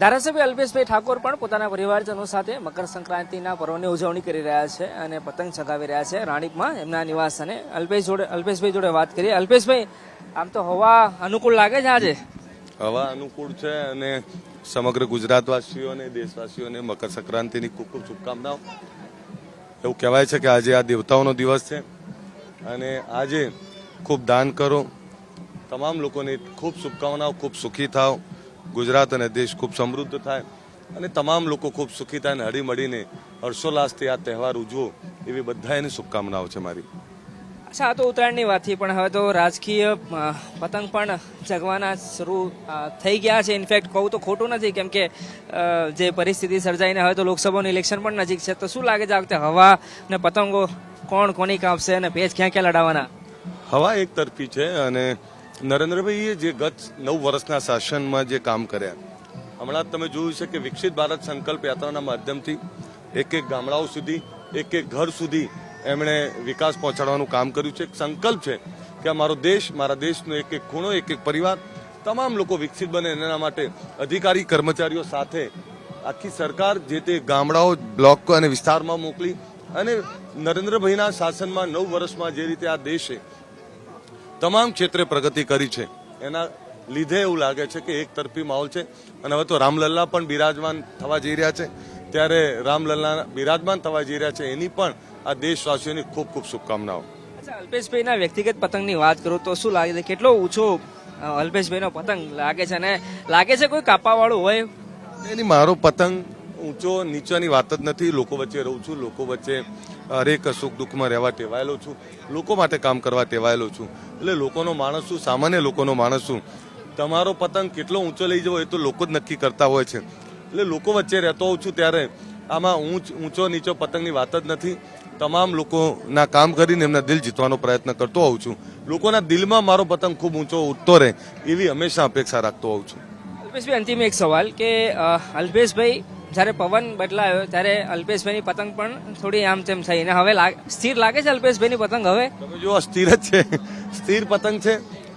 ધારાસભ્ય અલ્પેશભાઈ ઠાકોર પણ પોતાના પરિવારજનો સાથે મકર સંક્રાંતિના પર્વની ઉજવણી કરી રહ્યા છે અને પતંગ ચગાવી રહ્યા છે. રાણીપમાં એમના નિવાસ અને અલ્પેશ જોડે, અલ્પેશભાઈ જોડે વાત કરીએ. અલ્પેશભાઈ, આમ તો હવા અનુકૂળ લાગે છે આજે? હવા અનુકૂળ છે અને સમગ્ર ગુજરાતવાસીઓ અને દેશવાસીઓને મકર સંક્રાંતિની ખૂબ ખૂબ શુભકામનાઓ. એવું કહેવાય છે કે આજે આ દેવતાઓનો દિવસ છે અને આજે ખૂબ દાન કરો. તમામ લોકોને ખૂબ શુભકામનાઓ, ખૂબ સુખી થાઓ. ગુજરાત અને દેશ ખૂબ સમૃદ્ધ થાય અને તમામ લોકો ખૂબ સુખી થાય અને હળીમળીને હર્ષોલ્લાસથી આ તહેવાર ઉજવો એવી બધાની શુભકામનાઓ છે મારી. અચ્છા તો ઉત્તરાયણની વાત થઈ પણ હવે તો રાજકીય પતંગ પણ ચગવાના શરૂ થઈ ગયા છે. ઇનફેક્ટ કહું તો ખોટું નથી કેમ કે જે પરિસ્થિતિ સર્જાઈને હવે તો લોકસભાનું ઇલેક્શન પણ નજીક છે. તો શું લાગે છે આ વખતે હવા ને પતંગો કોણ કોની કાપશે અને પેચ ક્યાં ક્યાં લડાવવાના? હવા એક તરફી છે અને નરેન્દ્રભાઈએ જે ગત નવ વર્ષના શાસનમાં જે કામ કર્યા, હમણાં તમે જોયું છે કે વિકસિત ભારત સંકલ્પ યાત્રાના માધ્યમથી એક એક ગામડાઓ સુધી, એક એક ઘર સુધી એમણે વિકાસ પહોંચાડવાનું કામ કર્યું છે. એક સંકલ્પ છે કે મારો દેશ, મારા દેશનો એક એક ખૂણો, એક એક પરિવાર, તમામ લોકો વિકસિત બને એના માટે અધિકારી કર્મચારીઓ સાથે આખી સરકાર જે તે ગામડાઓ બ્લોક અને વિસ્તારમાં મોકલી અને નરેન્દ્રભાઈના શાસનમાં નવ વર્ષમાં જે રીતે આ દેશે તમામ ક્ષેત્રે પ્રગતિ કરી છે. એના લીધે એવું લાગે છે કે એક તરફી માહોલ છે. અને હવે તો રામલલ્લા પણ બિરાજમાન થવા જઈ રહ્યા છે. ત્યારે રામલલ્લા બિરાજમાન થવા જઈ રહ્યા છે. એની પણ આ દેશવાસીઓની ખૂબ ખૂબ શુભકામનાઓ. અલ્પેશભાઈના વ્યક્તિગત પતંગની વાત કરું તો શું લાગે છે? કેટલો ઊંચો અલ્પેશભાઈનો પતંગ લાગે છે? અને લાગે છે કોઈ કાપાવાળું હોય? એની મારો પતંગ ઊંચો નીચાની વાત જ નથી. લોકો વચ્ચે રહું છું, લોકો વચ્ચે હરેક સુખ દુઃખમાં રહેવા ટેવાયેલો છું. લોકો માટે કામ કરવા ટેવાયેલો છું. એટલે લોકોનો માણસ છું, સામાન્ય લોકોનો માણસ છું. તમારો પતંગ કેટલો ઊંચો લઈ જવો એ તો લોકો જ નક્કી કરતા હોય છે. એટલે લોકો વચ્ચે રહેતો હોઉં છું ત્યારે આમાં ઊંચ, ઊંચો, નીચો પતંગની વાત જ નથી. તમામ લોકોના કામ કરીને એમના દિલ જીતવાનો પ્રયત્ન કરતો હોઉં છું. લોકોના દિલમાં મારો પતંગ ખૂબ ઊંચો ઉઠતો રહે એવી હંમેશા અપેક્ષા રાખતો હોઉં છું. અલ્પેશભાઈ, અંતિમ એક સવાલ કે અલ્પેશભાઈ જ્યારે પવન બદલાયો, ત્યારે અલ્પેશભાઈની પતંગ પણ થોડી આમ તેમ થઈ. અને હવે સ્થિર લાગે છે અલ્પેશભાઈની પતંગ હવે? જો આ સ્થિર જ છે. સ્થિર પતંગ છે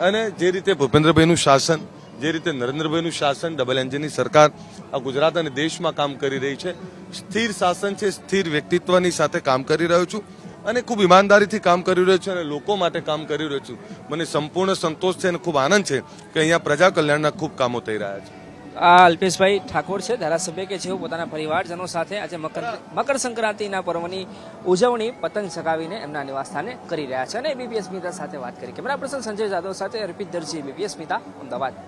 અને જે રીતે ભૂપેન્દ્રભાઈનું શાસન, જે રીતે નરેન્દ્રભાઈનું શાસન ડબલ એન્જિનની સરકાર આ ગુજરાત અને દેશમાં કામ કરી રહી છે, સ્થિર શાસન છે, સ્થિર વ્યક્તિત્વની સાથે કામ કરી રહ્યો છું અને ખૂબ ઈમાનદારીથી કામ કરી રહ્યો છું અને લોકો માટે કામ કરી રહ્યો છું. મને સંપૂર્ણ સંતોષ છે અને ખૂબ આનંદ છે કે અહીંયા પ્રજા કલ્યાણના ખૂબ કામો થઈ રહ્યા છે. આ અલ્પેશભાઈ ઠાકોર છે, ધારાસભ્ય કે જેઓ પોતાના પરિવારજનો સાથે આજે મકર મકર સંક્રાંતિના પર્વની ઉજવણી પતંગ ચગાવીને એમના નિવાસસ્થાને કરી રહ્યા છે અને બીબીએસ મિતા સાથે વાત કરી. કેમેરા પર્સન સંજય જાદવ સાથે અર્પિત દરજી બીબીએસ મિતા અમદાવાદ.